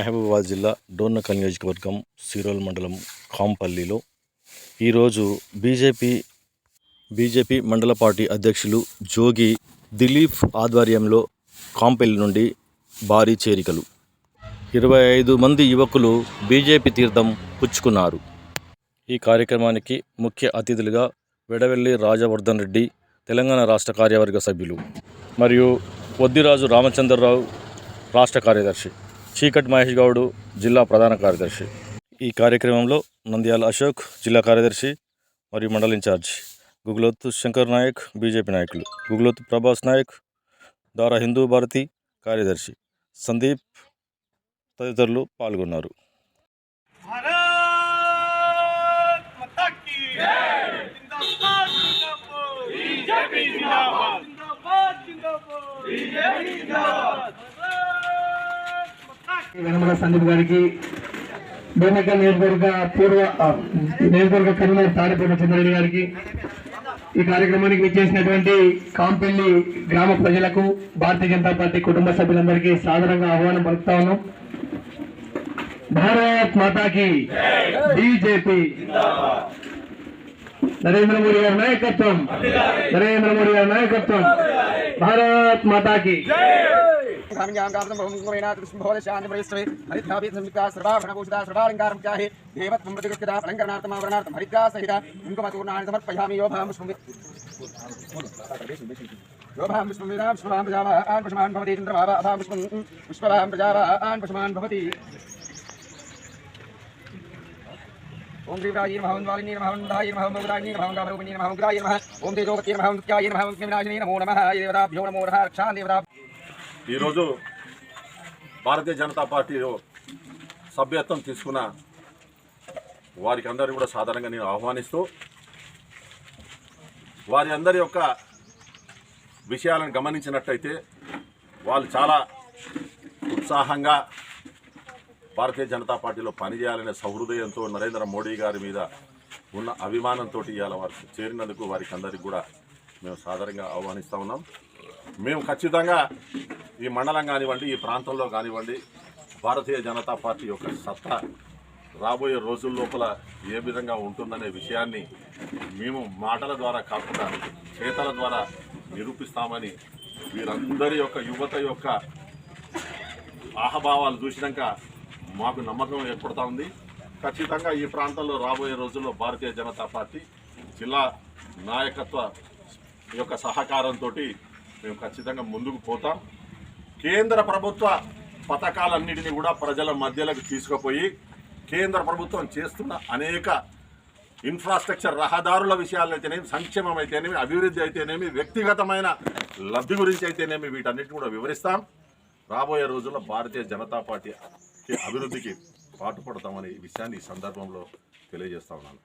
మహబూబాబాద్ జిల్లా డోర్నకల్ నియోజకవర్గం సిరోల్ మండలం కాంపల్లిలో ఈరోజు బీజేపీ బీజేపీ మండల పార్టీ అధ్యక్షులు జోగి దిలీప్ ఆధ్వర్యంలో కాంపల్లి నుండి భారీ చేరికలు. ఇరవై ఐదు మంది యువకులు బీజేపీ తీర్థం పుచ్చుకున్నారు. ఈ కార్యక్రమానికి ముఖ్య అతిథులుగా వెడవెల్లి రాజవర్ధన్ రెడ్డి తెలంగాణ రాష్ట్ర కార్యవర్గ సభ్యులు మరియు వద్దిరాజు రామచంద్రరావు రాష్ట్ర కార్యదర్శి. చీకట్ మహేష్ గౌడు జిల్లా ప్రధాన కార్యదర్శి. ఈ కార్యక్రమంలో నంద్యాల అశోక్ జిల్లా కార్యదర్శి మరియు మండల్ ఇన్ఛార్జ్. గుగులోత్ శంకర్ నాయక్ బీజేపీ నాయకులు. గుగులోత్ ప్రభాస్ నాయక్ ద్వారా హిందూ భారతి కార్యదర్శి. సందీప్ తదితరులు పాల్గొన్నారు. వెనమల సందీప్ గారికి బోనకల్ నియోజకవర్గ పూర్వ నియోజకవర్గ కన్వీనర్ తాడిపూర్ణ చంద్రరెడ్డి గారికి ఈ కార్యక్రమానికి విచ్చేసినటువంటి కాంపెల్లి గ్రామ ప్రజలకు భారతీయ జనతా పార్టీ కుటుంబ సభ్యులందరికీ సాధారణంగా ఆహ్వానం పలుకుతా ఉన్నాం. భారత్ మాతాకి బీజేపీ. నరేంద్ర మోడీ గారి నాయకత్వం. నరేంద్ర మోడీ గారి నాయకత్వం. భారత్ మాతాకి. धान्याङ्गार्थमोदशान्तपरिश्रमे हरिद्धापि संयुक्ता सर्वाभरणभूषिता सर्वालङ्कारं चाहे देवत्वं प्रतिकृष्टिता अलङ्करणार्थम् आवरणार्थं हरिद्रासहिता कुङ्कुमचूर्णानि समर्पयामि योभां विष्णुमि योभां विष्णुमिदां विष्णुवां प्रजावान् पशुमान् भवति चन्द्रभावा अभां विष्णुं विश्ववां प्रजावान् पशुमान् भवति ओम देवराय नमः ओम वालिनी नमः ओम दाय नमः ओम भगवाय नमः ओम गाभरूपिणी नमः ओम ग्राय नमः ओम तेजोगति नमः ओम नित्याय नमः ओम नमः नमो नमः देवताभ्यो नमो नमः रक्षा देवता ఈరోజు భారతీయ జనతా పార్టీలో సభ్యత్వం తీసుకున్న వారికి అందరినీ కూడా సాధారణంగా నేను ఆహ్వానిస్తూ వారి అందరి యొక్క విషయాలను గమనించినట్టయితే వాళ్ళు చాలా ఉత్సాహంగా భారతీయ జనతా పార్టీలో పనిచేయాలనే సహృదయంతో నరేంద్ర మోడీ గారి మీద ఉన్న అభిమానంతో ఇవాళ వారు చేరినందుకు వారికి అందరికీ కూడా మేము సాధారణంగా ఆహ్వానిస్తూ ఉన్నాం. మేము ఖచ్చితంగా ఈ మండలం కానివ్వండి ఈ ప్రాంతంలో కానివ్వండి భారతీయ జనతా పార్టీ యొక్క సత్తా రాబోయే రోజుల లోపల ఏ విధంగా ఉంటుందనే విషయాన్ని మేము మాటల ద్వారా కాకుండా చేతల ద్వారా నిరూపిస్తామని వీరందరి యొక్క యువత యొక్క ఆహభావాలు చూసినాక మాకు నమ్మకం ఏర్పడతా ఉంది. ఖచ్చితంగా ఈ ప్రాంతంలో రాబోయే రోజుల్లో భారతీయ జనతా పార్టీ జిల్లా నాయకత్వ యొక్క సహకారంతో మేము ఖచ్చితంగా ముందుకు పోతాం. కేంద్ర ప్రభుత్వ పథకాలన్నిటిని కూడా ప్రజల మధ్యలోకి తీసుకుపోయి కేంద్ర ప్రభుత్వం చేస్తున్న అనేక ఇన్ఫ్రాస్ట్రక్చర్ రహదారుల విషయాలు అయితేనేమి సంక్షేమం అయితేనేమి అభివృద్ధి అయితేనేమి వ్యక్తిగతమైన లబ్ధి గురించి అయితేనేమి వీటన్నిటిని కూడా వివరిస్తాం. రాబోయే రోజుల్లో భారతీయ జనతా పార్టీ అభివృద్ధికి పాటుపడతామనే విషయాన్ని ఈ సందర్భంలో తెలియజేస్తా ఉన్నాను.